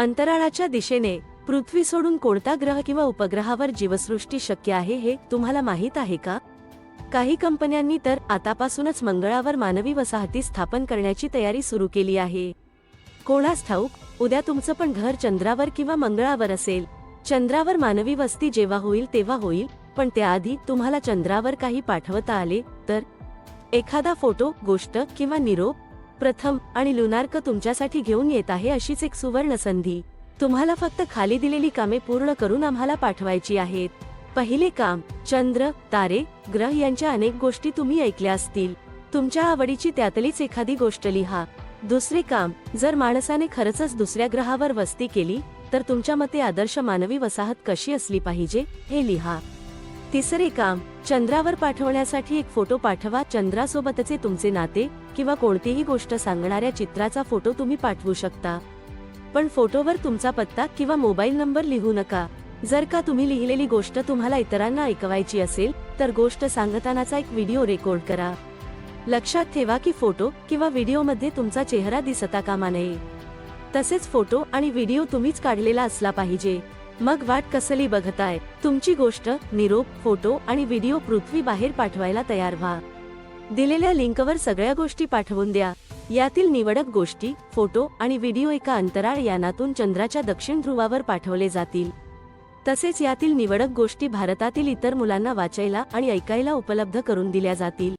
अंतराळाच्या दिशेने पृथ्वी सोडून कोणता ग्रह किंवा उपग्रहावर जीवसृष्टी शक्य आहे हे तुम्हाला माहीत आहे का? काही कंपन्यांनी तर आतापासूनच मंगळावर मानवी वसाहती स्थापन करण्याची तयारी सुरू केली आहे. कोणास ठाऊक उद्या तुमचं पण घर चंद्रावर किंवा मंगळावर असेल. चंद्रावर मानवी वस्ती जेव्हा होईल तेव्हा होईल पण त्याआधी तुम्हाला चंद्रावर काही पाठवता आले तर? एखादा फोटो गोष्ट किंवा निरोप? प्रथम आणि लुनार्क तुमच्यासाठी घेऊन येत आहे अशीच एक सुवर्ण संधी. तुम्हाला फक्त खाली दिलेली कामे पूर्ण करून आम्हाला पाठवायची आहेत. पहिले काम चंद्र तारे ग्रह यांच्या अनेक गोष्टी तुम्ही ऐकल्या असतील. तुमच्या आवडीची त्यातलीच एखादी गोष्ट लिहा. दुसरे काम जर माणसाने खरंच दुसऱ्या ग्रहावर वस्ती केली तर तुमच्या मते आदर्श मानवी वसाहत कशी असली पाहिजे हे लिहा. तिसरे काम चंद्रावर पाठवण्यासाठी एक फोटो पाठवा. चंद्रासोबतचे तुमचे नाते किंवा कोणतीही गोष्ट सांगणाऱ्या चित्राचा फोटो तुम्ही पाठवू शकता. पण फोटोवर तुमचा पत्ता किंवा मोबाईल नंबर लिहू नका. जर का तुम्ही लिहिलेली गोष्ट तुम्हाला इतरांना ऐकवायची असेल तर गोष्ट सांगतानाचा एक व्हिडिओ रेकॉर्ड करा. लक्षात ठेवा की फोटो किंवा व्हिडिओमध्ये तुमचा चेहरा दिसता कामा नये. तसेच फोटो आणि व्हिडिओ तुम्हीच काढलेला असला पाहिजे. मग वाट कसली बघताय? तुमची गोष्ट निरोप फोटो आणि व्हिडिओ पृथ्वी बाहेर पाठवायला तयार व्हा. दिलेल्या लिंकवर सगळ्या गोष्टी पाठवून द्या. यातील निवडक गोष्टी फोटो आणि व्हिडिओ एका अंतराळ यानातून चंद्राच्या दक्षिण ध्रुवावर पाठवले जातील. तसेच यातील निवडक गोष्टी भारतातील इतर मुलांना वाचायला आणि ऐकायला उपलब्ध करून दिल्या जातील.